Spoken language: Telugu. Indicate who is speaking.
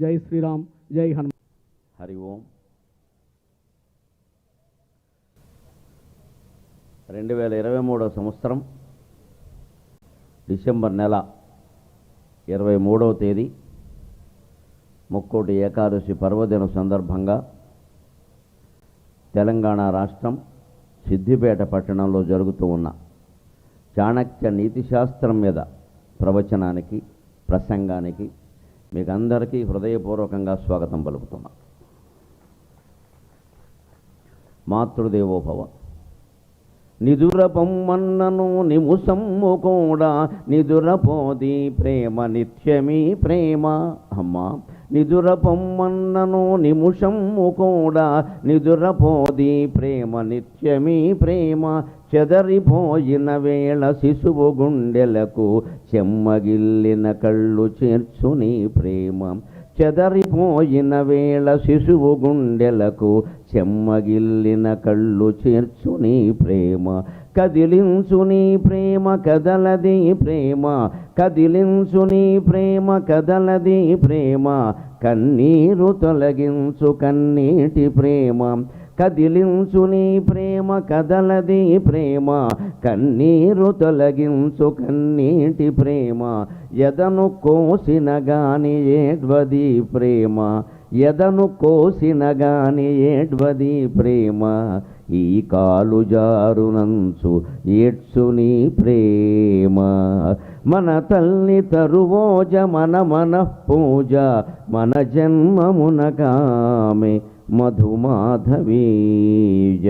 Speaker 1: జై శ్రీరామ్ జై హనుమాన్
Speaker 2: హరి ఓం. రెండు వేల ఇరవై మూడవ సంవత్సరం డిసెంబర్ నెల ఇరవై మూడవ తేదీ ముక్కోటి ఏకాదశి పర్వదిన సందర్భంగా తెలంగాణ రాష్ట్రం సిద్దిపేట పట్టణంలో జరుగుతూ ఉన్న చాణక్య నీతిశాస్త్రం మీద ప్రవచనానికి ప్రసంగానికి మీకు అందరికీ హృదయపూర్వకంగా స్వాగతం పలుకుతున్నా. మాతృదేవోభవ నిదురపొమ్మన్నను నిముసమ్ము కూడా నిదురపోది ప్రేమ నిత్యమీ ప్రేమ. అమ్మా నిదుర పొమ్మన్నను నిముషము కూడా నిదురపోది ప్రేమ నిత్యమీ ప్రేమ చెదరిపోయిన వేళ శిశువు గుండెలకు చెమ్మగిల్లిన కళ్ళు చేర్చుని ప్రేమ. చెదరిపోయిన వేళ శిశువు గుండెలకు చెమ్మగిల్లిన కళ్ళు చేర్చుని ప్రేమ. కదిలించు నీ ప్రేమ కదలది ప్రేమ. కదిలించు నీ ప్రేమ కదలది ప్రేమ. కన్నీరు తొలగించు కన్నీటి ప్రేమ. కదిలించు నీ ప్రేమ కదలది ప్రేమ. కన్నీరు తొలగించు కన్నీటి ప్రేమ. ఎదను కోసిన గాని ఏడ్వది ప్రేమ. ఎదను కోసిన గాని ఏడ్వది ప్రేమ? ఈ కాలు జారునంచు ఏడ్చుని ప్రేమ. మన తల్లి తరువోజ మన మన పూజ మన జన్మమునగామె మధుమాధవీజ.